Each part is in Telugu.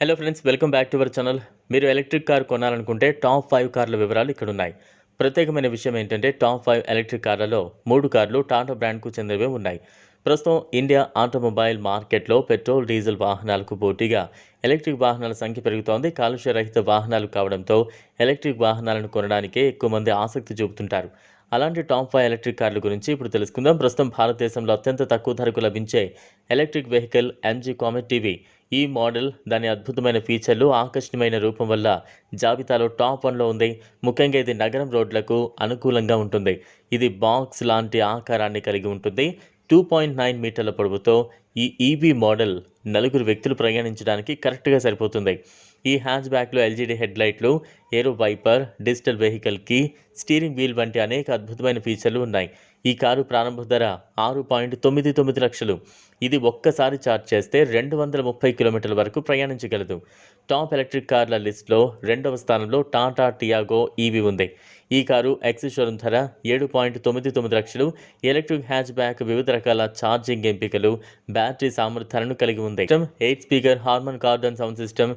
Hello friends welcome back to our channel మీరు ఎలక్ట్రిక్ కార్ కొనాలనుకుంటే టాప్ ఫైవ్ కార్ల వివరాలు ఇక్కడ ఉన్నాయి ప్రత్యేకమైన విషయం ఏంటంటే టాప్ ఫైవ్ ఎలక్ట్రిక్ కార్లలో మూడు కార్లు టాటా బ్రాండ్కు చెందినవే ఉన్నాయి. ప్రస్తుతం ఇండియా ఆటోమొబైల్ మార్కెట్లో పెట్రోల్ డీజిల్ వాహనాలకు పోటీగా ఎలక్ట్రిక్ వాహనాల సంఖ్య పెరుగుతోంది. కాలుష్య రహిత వాహనాలు కావడంతో ఎలక్ట్రిక్ వాహనాలను కొనడానికే ఎక్కువ మంది ఆసక్తి చూపుతుంటారు. అలాంటి టాప్ ఫైవ్ ఎలక్ట్రిక్ కార్ల గురించి ఇప్పుడు తెలుసుకుందాం. ప్రస్తుతం భారతదేశంలో అత్యంత తక్కువ ధరకు లభించే electric vehicle MG Comet EV ఈ మోడల్ దాని అద్భుతమైన ఫీచర్లు ఆకర్షణీయమైన రూపం వల్ల జాబితాలో టాప్ వన్లో ఉంది. ముఖ్యంగా ఇది నగరం రోడ్లకు అనుకూలంగా ఉంటుంది. ఇది బాక్స్ లాంటి ఆకారాన్ని కలిగి ఉంటుంది. టూ పాయింట్ నైన్ మీటర్ల పొడవుతో ఈ ఈవీ మోడల్ నలుగురు వ్యక్తులు ప్రయాణించడానికి కరెక్ట్గా సరిపోతుంది. ఈ హ్యాచ్ బ్యాక్లో ఎల్జీడీ హెడ్ లైట్లు aero wiper digital vehicle key steering wheel వంటి అనేక అద్భుతమైన ఫీచర్లు ఉన్నాయి. ఈ కారు ప్రారంభ ధర ఆరు పాయింట్ తొమ్మిది తొమ్మిది లక్షలు. ఇది ఒక్కసారి ఛార్జ్ చేస్తే రెండు వందల ముప్పై కిలోమీటర్ల వరకు ప్రయాణించగలదు. టాప్ ఎలక్ట్రిక్ కార్ల లిస్ట్లో రెండవ స్థానంలో టాటా టియాగో ఈవీ ఉంది. ఈ కారు ఎక్స్ షోరూమ్ ధర ఏడు పాయింట్ తొమ్మిది తొమ్మిది లక్షలు. ఎలక్ట్రిక్ హ్యాచ్ బ్యాక్ వివిధ రకాల ఛార్జింగ్ ఎంపికలు బ్యాటరీ సామర్థ్యాలను కలిగి ఉంది. Eight speaker Harman Kardon sound system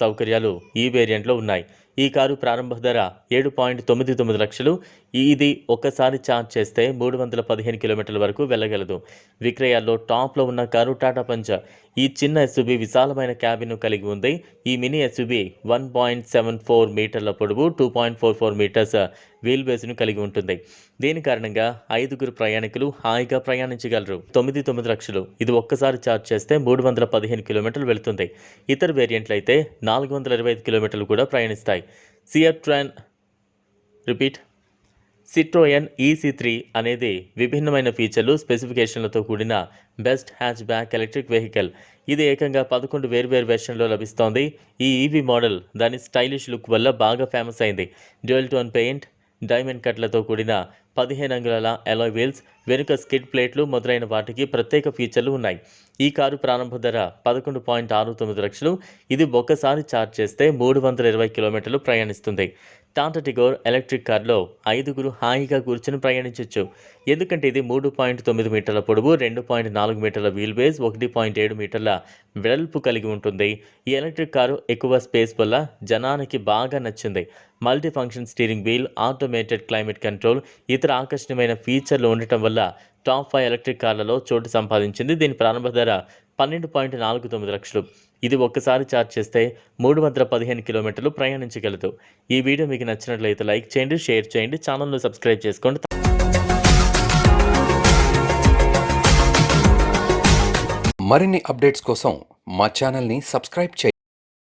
సౌకర్యాలు ఈ వేరియంట్లో ఉన్నాయి. ఈ కారు ప్రారంభ ధర ఏడు పాయింట్ తొమ్మిది తొమ్మిది లక్షలు. ఇది ఒక్కసారి ఛార్జ్ చేస్తే మూడు వందల పదిహేను కిలోమీటర్ల వరకు వెళ్ళగలదు. విక్రయాల్లో టాప్లో ఉన్న కారు టాటా పంచ ఈ చిన్న ఎస్యూబీ విశాలమైన క్యాబిన్ కలిగి ఉంది. ఈ mini SUV one point seven four మీటర్ల పొడవు two point four four meters. Wheel బేస్ను కలిగి ఉంటుంది. దీని కారణంగా ఐదుగురు ప్రయాణికులు హాయిగా ప్రయాణించగలరు. తొమ్మిది తొమ్మిది లక్షలు. ఇది ఒక్కసారి ఛార్జ్ చేస్తే మూడు వందల పదిహేను కిలోమీటర్లు వెళుతుంది. ఇతర వేరియంట్లు అయితే నాలుగు వందల ఇరవై ఐదు కిలోమీటర్లు కూడా ప్రయాణిస్తాయి. Citroen repeat. Citroen E C three అనేది విభిన్నమైన ఫీచర్లు స్పెసిఫికేషన్లతో కూడిన best hatchback electric vehicle. ఇది ఏకంగా పదకొండు వేర్వేరు వెర్షన్లో లభిస్తోంది. ఈ ఈవీ మోడల్ దాని స్టైలిష్ లుక్ వల్ల బాగా ఫేమస్ అయింది. డ్యూయల్ టోన్ పెయింట్ డైమండ్ కట్లతో కూడిన పదిహేను అంగుళాల అలాయ్ వీల్స్ వెనుక స్కిడ్ ప్లేట్లు మొదలైన వాటికి ప్రత్యేక ఫీచర్లు ఉన్నాయి. ఈ కారు ప్రారంభ ధర పదకొండు పాయింట్ ఆరు తొమ్మిది లక్షలు. ఇది ఒక్కసారి ఛార్జ్ చేస్తే మూడు వందల ఇరవై కిలోమీటర్లు ప్రయాణిస్తుంది. టాటా టిగోర్ ఎలక్ట్రిక్ కార్లో ఐదుగురు హాయిగా కూర్చుని ప్రయాణించవచ్చు ఎందుకంటే ఇది మూడు పాయింట్ తొమ్మిది మీటర్ల పొడవు రెండు పాయింట్ నాలుగు మీటర్ల వీల్ బేస్ ఒకటి పాయింట్ ఏడు మీటర్ల వెడల్పు కలిగి ఉంటుంది. ఈ ఎలక్ట్రిక్ కారు ఎక్కువ స్పేస్ వల్ల జనానికి బాగా నచ్చింది. Multi function steering wheel automated climate control ఇతర ఆకర్షణీయమైన ఫీచర్లు ఉండటం వల్ల టాప్ ఫైవ్ ఎలక్ట్రిక్ కార్లలో చోటు సంపాదించింది. దీని ప్రారంభ ధర పన్నెండు పాయింట్ నాలుగు తొమ్మిది లక్షలు. ఇది ఒక్కసారి ఛార్జ్ చేస్తే మూడు వందల పదిహేను కిలోమీటర్లు ప్రయాణించగలదు. ఈ వీడియో మీకు నచ్చినట్లయితే లైక్ చేయండి షేర్ చేయండి ఛానల్ను సబ్స్క్రైబ్ చేసుకోండి. మరిన్ని అప్డేట్స్ కోసం మా ఛానల్ని సబ్స్క్రైబ్ చేయండి.